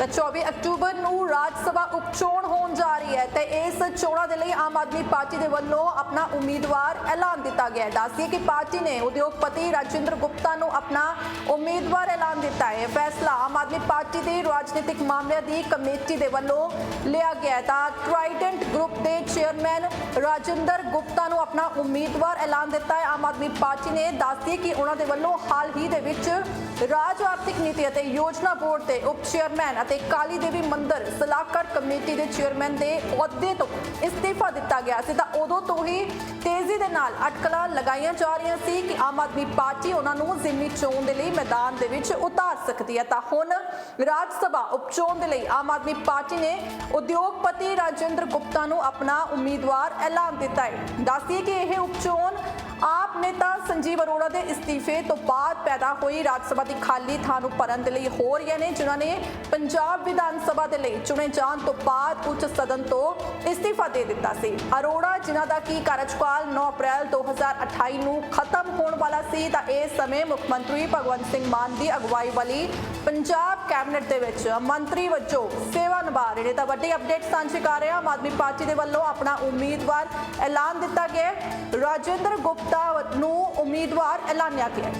ਤਾਂ 24 ਅਕਤੂਬਰ ਨੂੰ ਰਾਜ ਸਭਾ ਉਪਚੋਣ ਹੋਣ ਜਾ ਰਹੀ ਹੈ ਤੇ ਇਸ ਚੋਣਾਂ ਦੇ ਲਈ ਆਮ ਆਦਮੀ ਪਾਰਟੀ ਦੇ ਵੱਲੋਂ ਆਪਣਾ ਉਮੀਦਵਾਰ ਐਲਾਨ ਦਿੱਤਾ ਗਿਆ ਹੈ। ਦੱਸੀਏ ਕਿ ਪਾਰਟੀ ਨੇ ਉਦਯੋਗਪਤੀ ਰਾਜਿੰਦਰ ਗੁਪਤਾ ਨੂੰ ਆਪਣਾ ਉਮੀਦਵਾਰ ਐਲਾਨ ਦਿੱਤਾ ਹੈ। ਫੈਸਲਾ ਆਮ ਆਦਮੀ ਪਾਰਟੀ ਦੀ ਰਾਜਨੀਤਿਕ ਮਾਮਲਿਆਂ ਦੀ ਕਮੇਟੀ ਦੇ ਵੱਲੋਂ ਲਿਆ ਗਿਆ ਤਾਂ ਟ੍ਰਾਈਡੈਂਟ ਗਰੁੱਪ ਦੇ ਚੇਅਰਮੈਨ ਰਾਜਿੰਦਰ ਗੁਪਤਾ ਨੂੰ ਆਪਣਾ ਉਮੀਦਵਾਰ ਐਲਾਨ ਦਿੱਤਾ ਹੈ। ਆਮ ਆਦਮੀ ਪਾਰਟੀ ਨੇ ਦੱਸਦੀ ਕਿ ਉਹਨਾਂ ਦੇ ਵੱਲੋਂ ਹਾਲ ਹੀ ਦੇ ਵਿੱਚ ਰਾਜ ਆਰਥਿਕ ਨੀਤੀ ਅਤੇ ਯੋਜਨਾ ਬੋਰਡ ਦੇ ਉਪ ਚੇਅਰਮੈਨ ਅਤੇ ਕਾਲੀ ਦੇਵੀ ਮੰਦਿਰ ਸਲਾਹਕਾਰ ਕਮੇਟੀ ਦੇ ਚੇਅਰਮੈਨ ਦੇ ਅਹੁਦੇ ਤੋਂ ਇਸਤੀਫਾ ਦਿੱਤਾ ਗਿਆ ਸੀ। ਤਾਂ ਉਦੋਂ ਤੋਂ ਹੀ ਤੇਜ਼ੀ ਦੇ ਨਾਲ ਅਟਕਲਾਂ ਲਗਾਈਆਂ ਜਾ ਰਹੀਆਂ ਸੀ ਕਿ ਆਮ ਆਦਮੀ ਪਾਰਟੀ ਉਹਨਾਂ ਨੂੰ ਜ਼ਿਮਨੀ ਚੋਣ ਦੇ ਲਈ ਮੈਦਾਨ ਦੇ ਵਿੱਚ ਉਤਾਰ ਸਕਦੀ ਹੈ। ਤਾਂ ਹੁਣ ਰਾਜ ਸਭਾ ਉਪ ਚੋਣ ਦੇ ਲਈ ਆਮ ਆਦਮੀ ਪਾਰਟੀ ਨੇ ਉਦਯੋਗਪਤੀ ਰਾਜਿੰਦਰ ਗੁਪਤਾ ਨੂੰ ਆਪਣਾ ਉਮੀਦਵਾਰ ਐਲਾਨ ਦਿੱਤਾ ਹੈ। ਦੱਸਦੀਏ ਕਿ ਇਹ ਉਪ ਚੋਣ ਆਪ ਨੇਤਾ ਸੰਜੀਵ ਅਰੋੜਾ ਦੇ ਇਸਤੀਫੇ ਤੋਂ ਬਾਅਦ ਪੈਦਾ ਹੋਈ ਰਾਜ ਸਭਾ ਦੀ ਖਾਲੀ ਥਾਂ ਨੂੰ ਭਰਨ ਦੇ ਲਈ ਹੋ ਰਹੀਆਂ ਨੇ, ਜਿਨ੍ਹਾਂ ਨੇ ਪੰਜਾਬ ਵਿਧਾਨ ਸਭਾ ਦੇ ਲਈ ਚੁਣੇ ਜਾਣ ਤੋਂ ਬਾਅਦ ਉੱਚ ਸਦਨ ਤੋਂ ਇਸਤੀਫਾ ਦੇ ਦਿੱਤਾ ਸੀ ਅਰੋੜਾ, ਜਿਨ੍ਹਾਂ ਦਾ ਕੀ ਕਾਰਜਕਾਲ 9 ਅਪ੍ਰੈਲ 2028 ਨੂੰ ਖਤਮ ਹੋਣ ਵਾਲਾ ਸੀ, ਤਾਂ ਇਸ ਸਮੇਂ ਮੁੱਖ ਮੰਤਰੀ ਭਗਵੰਤ ਸਿੰਘ ਮਾਨ ਦੀ ਅਗਵਾਈ ਵਾਲੀ ਪੰਜਾਬ ਕੈਬਨਿਟ ਦੇ ਵਿੱਚ ਮੰਤਰੀ ਵਜੋਂ ਸੇਵਾ ਨਿਭਾ ਰਹੇ ਨੇ ਤਾਂ ਵੱਡੀ ਅਪਡੇਟ ਸਾਂਝੀ ਕਰ ਰਹੇ, ਆਮ ਆਦਮੀ ਪਾਰਟੀ ਦੇ ਵੱਲੋਂ ਆਪਣਾ ਉਮੀਦਵਾਰ ਐਲਾਨ ਦਿੱਤਾ ਗਿਆ ਹੈ। ਰਾਜਿੰਦਰ ਗੁਪਤਾ ਨੂੰ ਉਮੀਦਵਾਰ ਐਲਾਨਿਆ ਗਿਆ